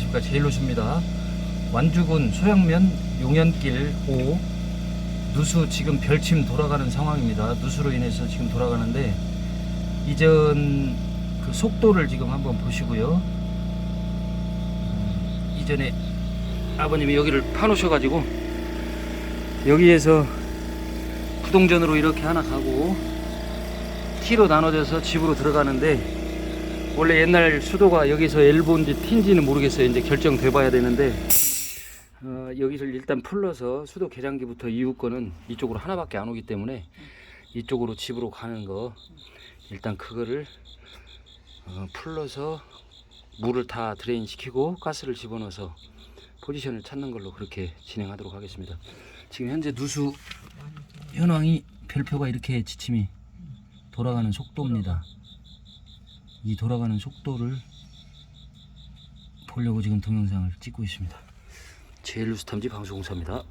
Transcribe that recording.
안녕하십니까? 제일로수입니다. 완주군 소양면 용현길 5 누수 지금 별침 돌아가는 상황입니다. 누수로 인해서 지금 돌아가는데 이전 그 속도를 지금 한번 보시고요. 음, 이전에 아버님이 여기를 파놓으셔 가지고 여기에서 구동전으로 이렇게 하나 가고 T로 나눠져서 집으로 들어가는데 원래 옛날 수도가 여기서 L본지 T인지는 모르겠어요. 이제 결정돼 봐야 되는데 어, 여기를 일단 풀러서 수도 계량기부터 이후 거는 이쪽으로 하나밖에 안 오기 때문에 이쪽으로 집으로 가는 거 일단 그거를 어, 풀러서 물을 다 드레인 시키고 가스를 집어넣어서 포지션을 찾는 걸로 그렇게 진행하도록 하겠습니다. 지금 현재 누수 현황이 별표가 이렇게 지침이 돌아가는 속도입니다. 이 돌아가는 속도를 보려고 지금 동영상을 찍고 있습니다. 제일루스 탐지 방송공사입니다.